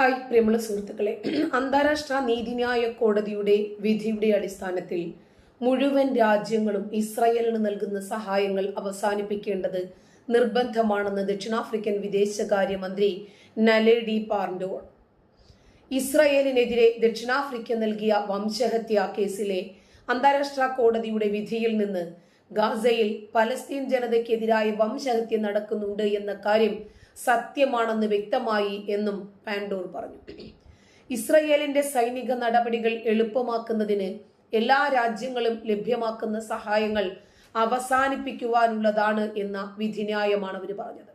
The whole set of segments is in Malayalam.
ഹായ് പ്രിയമുള്ള സുഹൃത്തുക്കളെ. അന്താരാഷ്ട്ര നീതിന്യായ കോടതിയുടെ വിധിയുടെ അടിസ്ഥാനത്തിൽ മുഴുവൻ രാജ്യങ്ങളും ഇസ്രായേലിന് നൽകുന്ന സഹായങ്ങൾ അവസാനിപ്പിക്കേണ്ടത് നിർബന്ധമാണെന്ന് ദക്ഷിണാഫ്രിക്കൻ വിദേശകാര്യമന്ത്രി നലേഡി പാർഡോൺ ഇസ്രായേലിനെതിരെ ദക്ഷിണാഫ്രിക്ക നൽകിയ വംശഹത്യാ കേസിലെ അന്താരാഷ്ട്ര കോടതിയുടെ വിധിയിൽ നിന്ന് ഗാസയിൽ പലസ്തീൻ ജനതയ്ക്കെതിരായ വംശഹത്യ നടക്കുന്നുണ്ട് എന്ന കാര്യം സത്യമാണെന്ന് വ്യക്തമായി എന്നും പാൻഡോർ പറഞ്ഞു. ഇസ്രയേലിന്റെ സൈനിക നടപടികൾ എളുപ്പമാക്കുന്നതിന് എല്ലാ രാജ്യങ്ങളും ലഭ്യമാക്കുന്ന സഹായങ്ങൾ അവസാനിപ്പിക്കുവാനുള്ളതാണ് എന്ന വിധിന്യായമാണ് അവർ പറഞ്ഞത്.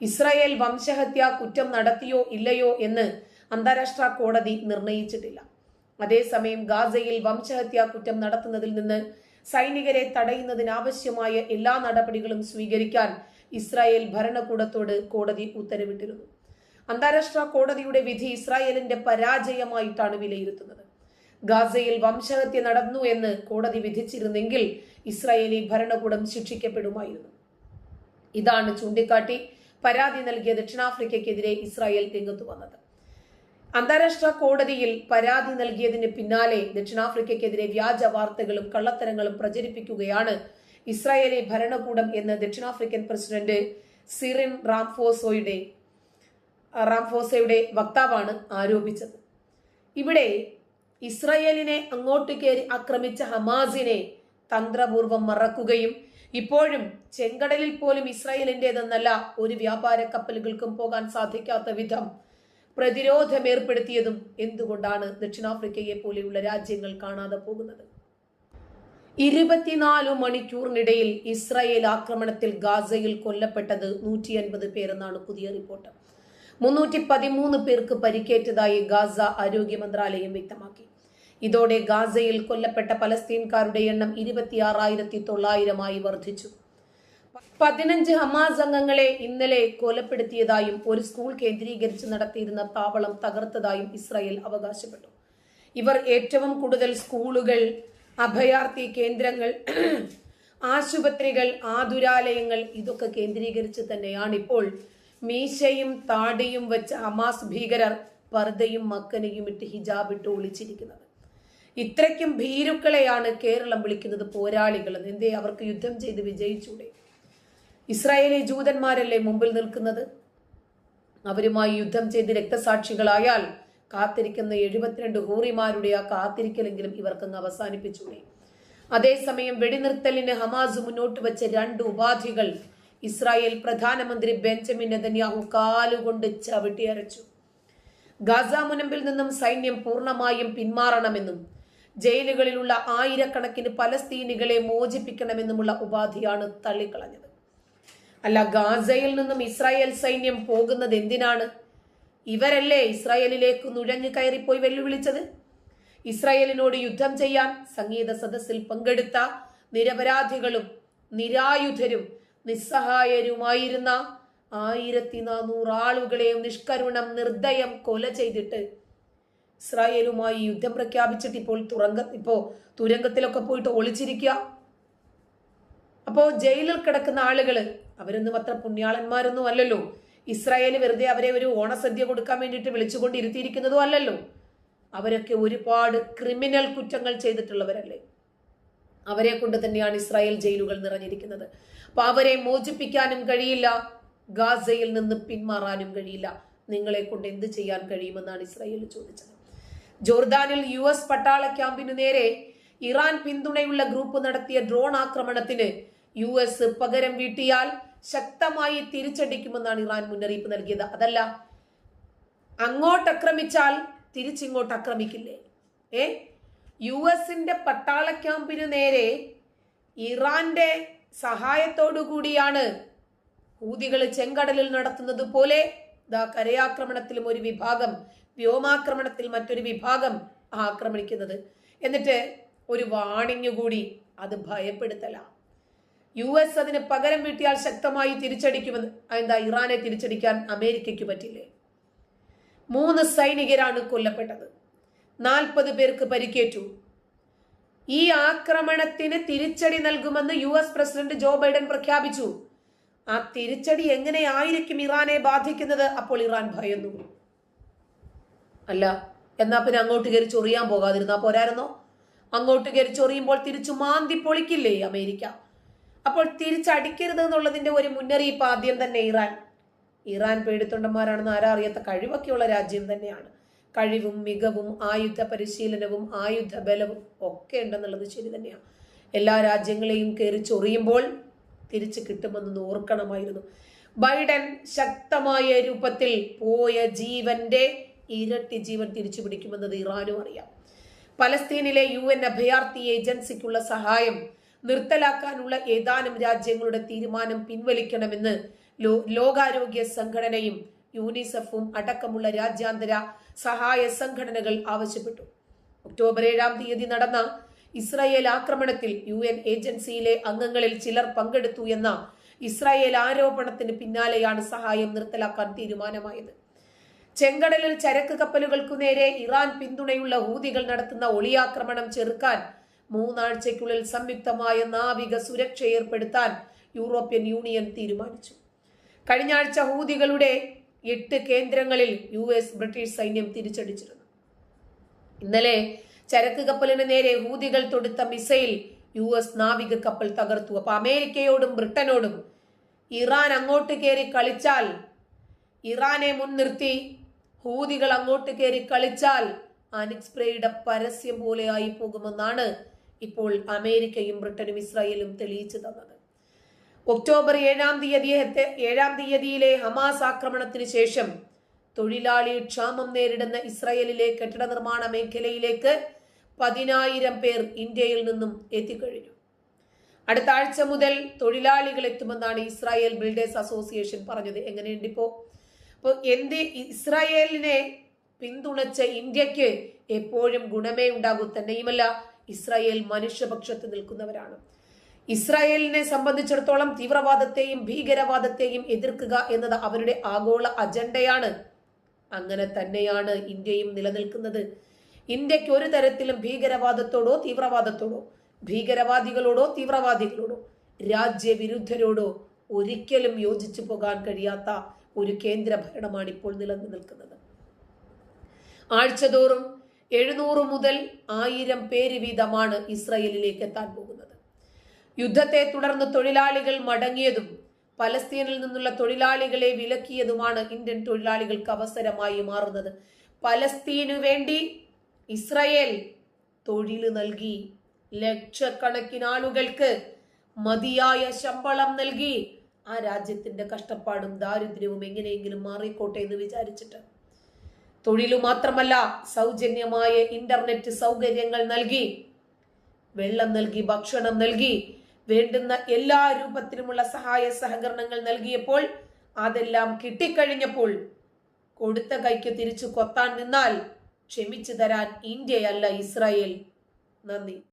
ഇസ്രായേൽ വംശഹത്യ കുറ്റം നടത്തിയോ ഇല്ലയോ എന്ന് അന്താരാഷ്ട്ര കോടതി നിർണയിച്ചിട്ടില്ല. അതേസമയം ഗാസയിൽ വംശഹത്യ കുറ്റം നടത്തുന്നതിൽ നിന്ന് സൈനികരെ തടയുന്നതിനാവശ്യമായ എല്ലാ നടപടികളും സ്വീകരിക്കാൻ ഇസ്രായേൽ ഭരണകൂടത്തോട് കോടതി ഉത്തരവിട്ടിരുന്നു. അന്താരാഷ്ട്ര കോടതിയുടെ വിധി ഇസ്രായേലിന്റെ പരാജയമായിട്ടാണ് വിലയിരുത്തുന്നത്. ഗാസയിൽ വംശഹത്യ നടന്നു എന്ന് കോടതി വിധിച്ചിരുന്നെങ്കിൽ ഇസ്രായേലി ഭരണകൂടം ശിക്ഷിക്കപ്പെടുമായിരുന്നു. ഇതാണ് ചൂണ്ടിക്കാട്ടി പരാതി നൽകിയ ദക്ഷിണാഫ്രിക്കയ്ക്കെതിരെ ഇസ്രായേൽ രംഗത്തു വന്നത്. അന്താരാഷ്ട്ര കോടതിയിൽ പരാതി നൽകിയതിന് പിന്നാലെ ദക്ഷിണാഫ്രിക്കയ്ക്കെതിരെ വ്യാജ വാർത്തകളും കള്ളത്തരങ്ങളും പ്രചരിപ്പിക്കുകയാണ് ഇസ്രായേലി ഭരണകൂടം എന്ന് ദക്ഷിണാഫ്രിക്കൻ പ്രസിഡന്റ് സിറിൻ റാംഫോസോയുടെ റാംഫോസയുടെ വക്താവാണ് ആരോപിച്ചത്. ഇവിടെ ഇസ്രായേലിനെ അങ്ങോട്ട് കയറി ആക്രമിച്ച ഹമാസിനെ തന്ത്രപൂർവം മറക്കുകയും ഇപ്പോഴും ചെങ്കടലിൽ പോലും ഇസ്രായേലിന്റെതെന്നല്ല ഒരു വ്യാപാര കപ്പലുകൾക്കും പോകാൻ സാധിക്കാത്ത വിധം പ്രതിരോധം ഏർപ്പെടുത്തിയതും എന്തുകൊണ്ടാണ് ദക്ഷിണാഫ്രിക്കയെ പോലെയുള്ള രാജ്യങ്ങൾ കാണാതെ പോകുന്നത്? ഇരുപത്തിനാലു മണിക്കൂറിനിടയിൽ ഇസ്രായേൽ ആക്രമണത്തിൽ ഗാസയിൽ കൊല്ലപ്പെട്ടത് നൂറ്റി അൻപത് പേരെന്നാണ് പുതിയ റിപ്പോർട്ട്. മുന്നൂറ്റി പതിമൂന്ന് പേർക്ക് പരിക്കേറ്റതായി ഗാസ ആരോഗ്യ മന്ത്രാലയം വ്യക്തമാക്കി. ഇതോടെ ഗാസയിൽ കൊല്ലപ്പെട്ട പലസ്തീൻകാരുടെ എണ്ണം ഇരുപത്തിയാറായിരത്തി തൊള്ളായിരമായി വർദ്ധിച്ചു. പതിനഞ്ച് ഹമാസ് അംഗങ്ങളെ ഇന്നലെ കൊലപ്പെടുത്തിയതായും ഒരു സ്കൂൾ കേന്ദ്രീകരിച്ച് നടത്തിയിരുന്ന താവളം തകർത്തതായും ഇസ്രായേൽ അവകാശപ്പെട്ടു. ഇവർ ഏറ്റവും കൂടുതൽ സ്കൂളുകൾ അഭയാർത്ഥി കേന്ദ്രങ്ങൾ ആശുപത്രികൾ ആതുരാലയങ്ങൾ ഇതൊക്കെ കേന്ദ്രീകരിച്ച് തന്നെയാണ് ഇപ്പോൾ മീശയും താടിയും വെച്ച ഹമാസ് ഭീകരർ പർദ്ദയും മക്കനയും ഇട്ട് ഹിജാബ് ഇട്ട് ഒളിച്ചിരിക്കുന്നത്. ഇത്രയ്ക്കും ഭീരുക്കളെയാണ് കേരളം വിളിക്കുന്നത് പോരാളികൾ എന്തേ അവർക്ക് യുദ്ധം ചെയ്ത് വിജയിച്ചൂടെ? ഇസ്രായേലി ജൂതന്മാരല്ലേ മുമ്പിൽ നിൽക്കുന്നത്? അവരുമായി യുദ്ധം ചെയ്ത് രക്തസാക്ഷികളായാൽ കാത്തിരിക്കുന്ന എഴുപത്തിരണ്ട് ഹൂറിമാരുടെ ആ കാത്തിരിക്കലെങ്കിലും ഇവർക്കങ്ങ് അവസാനിപ്പിച്ചൂടെ. അതേസമയം വെടിനിർത്തലിന് ഹമാസ് മുന്നോട്ട് വെച്ച രണ്ട് ഉപാധികൾ ഇസ്രായേൽ പ്രധാനമന്ത്രി ബെഞ്ചമിൻ നെതന്യാഹു കാലുകൊണ്ട് ചവിട്ടിയരച്ചു. ഗാസ മുനമ്പിൽ നിന്നും സൈന്യം പൂർണമായും പിന്മാറണമെന്നും ജയിലുകളിലുള്ള ആയിരക്കണക്കിന് പലസ്തീനികളെ മോചിപ്പിക്കണമെന്നുമുള്ള ഉപാധിയാണ് തള്ളിക്കളഞ്ഞത്. അല്ല ഗാസയിൽ നിന്നും ഇസ്രായേൽ സൈന്യം പോകുന്നത് എന്തിനാണ്? ഇവരല്ലേ ഇസ്രായേലിലേക്ക് നുഴഞ്ഞു കയറിപ്പോയി വെല്ലുവിളിച്ചത്? ഇസ്രായേലിനോട് യുദ്ധം ചെയ്യാൻ സംഗീത സദസ്സിൽ പങ്കെടുത്ത നിരപരാധികളും നിരായുധരും നിസ്സഹായരുമായിരുന്ന ആയിരത്തി നാനൂറ് ആളുകളെയും നിഷ്കരുണം നിർദ്ദയം കൊല ചെയ്തിട്ട് ഇസ്രായേലുമായി യുദ്ധം പ്രഖ്യാപിച്ചിട്ട് ഇപ്പോൾ തുറങ്ക ഇപ്പോ തുരങ്കത്തിലൊക്കെ പോയിട്ട് ഒളിച്ചിരിക്കുക അപ്പോ ജയിലിൽ കിടക്കുന്ന ആളുകൾ അവരൊന്നും അത്ര പുണ്യാളന്മാരൊന്നും അല്ലല്ലോ. ഇസ്രായേൽ വെറുതെ അവരെ ഒരു ഓണസദ്യ കൊടുക്കാൻ വേണ്ടിയിട്ട് വിളിച്ചുകൊണ്ട് ഇരുത്തിയിരിക്കുന്നതും അല്ലല്ലോ. അവരൊക്കെ ഒരുപാട് ക്രിമിനൽ കുറ്റങ്ങൾ ചെയ്തിട്ടുള്ളവരല്ലേ. അവരെ കൊണ്ട് തന്നെയാണ് ഇസ്രായേൽ ജയിലുകൾ നിറഞ്ഞിരിക്കുന്നത്. അപ്പൊ അവരെ മോചിപ്പിക്കാനും കഴിയില്ല. ഗാസയിൽ നിന്ന് പിന്മാറാനും കഴിയില്ല. നിങ്ങളെ കൊണ്ട് എന്ത് ചെയ്യാൻ കഴിയുമെന്നാണ് ഇസ്രായേൽ ചോദിച്ചത്. ജോർദാനിൽ യു എസ് പട്ടാള ക്യാമ്പിനു നേരെ ഇറാൻ പിന്തുണയുള്ള ഗ്രൂപ്പ് നടത്തിയ ഡ്രോൺ ആക്രമണത്തിന് യു എസ് പകരം വീട്ടിയാൽ ശക്തമായി തിരിച്ചടിക്കുമെന്നാണ് ഇറാൻ മുന്നറിയിപ്പ് നൽകിയത്. അതല്ല അങ്ങോട്ട് അക്രമിച്ചാൽ തിരിച്ചിങ്ങോട്ട് ആക്രമിക്കില്ലേ? ഏ? യു എസിന്റെ പട്ടാള ക്യാമ്പിന് നേരെ ഇറാന്റെ സഹായത്തോടു കൂടിയാണ് ഹൂതികൾ ചെങ്കടലിൽ നടത്തുന്നത് പോലെ. ദാ കരയാക്രമണത്തിലും ഒരു വിഭാഗം വ്യോമാക്രമണത്തിൽ മറ്റൊരു വിഭാഗം ആക്രമിക്കുന്നത്. എന്നിട്ട് ഒരു വാണിംഗ് കൂടി അത് ഭയപ്പെടുത്തല. യു എസ് അതിന് പകരം വീട്ടിയാൽ ശക്തമായി തിരിച്ചടിക്കുമെന്ന് എന്താ ഇറാനെ തിരിച്ചടിക്കാൻ അമേരിക്കയ്ക്ക് പറ്റില്ലേ? മൂന്ന് സൈനികരാണ് കൊല്ലപ്പെട്ടത്. നാൽപ്പത് പേർക്ക് പരിക്കേറ്റു. ഈ ആക്രമണത്തിന് തിരിച്ചടി നൽകുമെന്ന് U S president Joe Biden പ്രഖ്യാപിച്ചു. ആ തിരിച്ചടി എങ്ങനെയായിരിക്കും ഇറാനെ ബാധിക്കുന്നത്? അപ്പോൾ ഇറാൻ ഭയന്നു അല്ല എന്നാ പിന്നെ അങ്ങോട്ട് കയറി ചൊറിയാൻ പോകാതിരുന്നാ പോരായിരുന്നോ? അങ്ങോട്ട് കയറി ചൊറിയുമ്പോൾ തിരിച്ചു മാന്തി പൊളിക്കില്ലേ അമേരിക്ക? അപ്പോൾ തിരിച്ചടിക്കരുത് എന്നുള്ളതിന്റെ ഒരു മുന്നറിയിപ്പ് ആദ്യം തന്നെ ഇറാൻ. ഇറാൻ പേടിത്തൊണ്ടന്മാരാണെന്ന് ആരാ അറിയാത്ത കഴിവൊക്കെയുള്ള രാജ്യം തന്നെയാണ്. കഴിവും മികവും ആയുധ പരിശീലനവും ആയുധ ബലവും ഒക്കെ ഉണ്ടെന്നുള്ളത് ശരി തന്നെയാണ് എല്ലാ രാജ്യങ്ങളെയും കയറി ചൊറിയുമ്പോൾ തിരിച്ചു കിട്ടുമെന്ന് ഓർക്കണമായിരുന്നു. ബൈഡൻ ശക്തമായ രൂപത്തിൽ പോയ ജീവന്റെ ഇരട്ടി ജീവൻ തിരിച്ചു പിടിക്കുമെന്നത് ഇറാനും അറിയാം. പലസ്തീനിലെ യു എൻ അഭയാർത്ഥി ഏജൻസിക്കുള്ള സഹായം നിർത്തലാക്കാനുള്ള ഏതാനും രാജ്യങ്ങളുടെ തീരുമാനം പിൻവലിക്കണമെന്ന് ലോകാരോഗ്യ സംഘടനയും യൂണിസെഫും അടക്കമുള്ള രാജ്യാന്തര സഹായ സംഘടനകൾ ആവശ്യപ്പെട്ടു. ഒക്ടോബർ ഏഴാം തീയതി നടന്ന ഇസ്രായേൽ ആക്രമണത്തിൽ യു എൻ ഏജൻസിയിലെ അംഗങ്ങളിൽ ചിലർ പങ്കെടുത്തു എന്ന ഇസ്രായേൽ ആരോപണത്തിന് പിന്നാലെയാണ് സഹായം നിർത്തലാക്കാൻ തീരുമാനമായത്. ചെങ്കടലിൽ ചരക്ക് കപ്പലുകൾക്കു നേരെ ഇറാൻ പിന്തുണയുള്ള ഹൂതികൾ നടത്തുന്ന ഒളിയാക്രമണം ചെറുക്കാൻ മൂന്നാഴ്ചയ്ക്കുള്ളിൽ സംയുക്തമായ നാവിക സുരക്ഷ ഏർപ്പെടുത്താൻ യൂറോപ്യൻ യൂണിയൻ തീരുമാനിച്ചു. കഴിഞ്ഞ ആഴ്ച ഹൂതികളുടെ എട്ട് കേന്ദ്രങ്ങളിൽ യു എസ് ബ്രിട്ടീഷ് സൈന്യം തിരിച്ചടിച്ചിരുന്നു. ഇന്നലെ ചരക്ക് കപ്പലിന് നേരെ ഹൂതികൾ തൊടുത്ത മിസൈൽ യു എസ് നാവിക കപ്പൽ തകർത്തു. അപ്പൊ അമേരിക്കയോടും ബ്രിട്ടനോടും ഇറാൻ അങ്ങോട്ട് കയറി കളിച്ചാൽ ഇറാനെ മുൻനിർത്തി ഹൂതികൾ അങ്ങോട്ട് കയറി കളിച്ചാൽ അനിക്സ്പ്രേയുടെ പരസ്യം പോലെ പോലെയായി പോകുമെന്നാണ് ഇപ്പോൾ അമേരിക്കയും ബ്രിട്ടനും ഇസ്രായേലും തെളിയിച്ചു തന്നത്. ഒക്ടോബർ ഏഴാം തീയതി ഏഴാം തീയതിയിലെ ഹമാസ് ആക്രമണത്തിന് ശേഷം തൊഴിലാളി ക്ഷാമം നേരിടുന്ന ഇസ്രായേലിലെ കെട്ടിട നിർമ്മാണ മേഖലയിലേക്ക് പതിനായിരം പേർ ഇന്ത്യയിൽ നിന്നും എത്തിക്കഴിഞ്ഞു. അടുത്ത ആഴ്ച മുതൽ തൊഴിലാളികൾ എത്തുമെന്നാണ് ഇസ്രായേൽ ബിൽഡേഴ്സ് അസോസിയേഷൻ പറഞ്ഞത്. എങ്ങനെയുണ്ട് ഇപ്പോ? അപ്പോൾ എന്ത് ഇസ്രായേലിനെ പിന്തുണച്ച ഇന്ത്യയ്ക്ക് എപ്പോഴും ഗുണമേ ഉണ്ടാകൂ തന്നെയുമല്ല ഇസ്രായേൽ മനുഷ്യപക്ഷത്ത് നിൽക്കുന്നവരാണ്. ഇസ്രായേലിനെ സംബന്ധിച്ചിടത്തോളം തീവ്രവാദത്തെയും ഭീകരവാദത്തെയും എതിർക്കുക എന്നത് അവരുടെ ആഗോള അജണ്ടയാണ്. അങ്ങനെ തന്നെയാണ് ഇന്ത്യയും നിലനിൽക്കുന്നത്. ഇന്ത്യയ്ക്ക് ഒരു തരത്തിലും ഭീകരവാദത്തോടോ തീവ്രവാദത്തോടോ ഭീകരവാദികളോടോ തീവ്രവാദികളോടോ രാജ്യവിരുദ്ധരോടോ ഒരിക്കലും യോജിച്ചു പോകാൻ കഴിയാത്ത ഒരു കേന്ദ്ര ഭരണമാണ് ഇപ്പോൾ നിലനിൽക്കുന്നത്. ആഴ്ചതോറും എഴുന്നൂറ് മുതൽ ആയിരം പേര് വീതമാണ് ഇസ്രയേലിലേക്ക് എത്താൻ പോകുന്നത്. യുദ്ധത്തെ തുടർന്ന് തൊഴിലാളികൾ മടങ്ങിയതും പലസ്തീനിൽ നിന്നുള്ള തൊഴിലാളികളെ വിലക്കിയതുമാണ് ഇന്ത്യൻ തൊഴിലാളികൾക്ക് അവസരമായി മാറുന്നത്. പലസ്തീനു വേണ്ടി ഇസ്രയേൽ തൊഴിൽ നൽകി. ലക്ഷക്കണക്കിന് ആളുകൾക്ക് മതിയായ ശമ്പളം നൽകി. ആ രാജ്യത്തിന്റെ കഷ്ടപ്പാടും ദാരിദ്ര്യവും എങ്ങനെയെങ്കിലും മാറിക്കോട്ടെ എന്ന് വിചാരിച്ചിട്ട് തൊഴിലു മാത്രമല്ല സൗജന്യമായ ഇന്റർനെറ്റ് സൗകര്യങ്ങൾ നൽകി വെള്ളം നൽകി ഭക്ഷണം നൽകി വേണ്ടുന്ന എല്ലാ രൂപത്തിലുമുള്ള സഹായ സഹകരണങ്ങൾ നൽകിയപ്പോൾ അതെല്ലാം കിട്ടിക്കഴിഞ്ഞപ്പോൾ കൊടുത്ത കൈക്ക് തിരിച്ചു കൊത്താൻ നിന്നാൽ ക്ഷമിച്ചു തരാൻ ഇന്ത്യയല്ല ഇസ്രായേൽ. നന്ദി.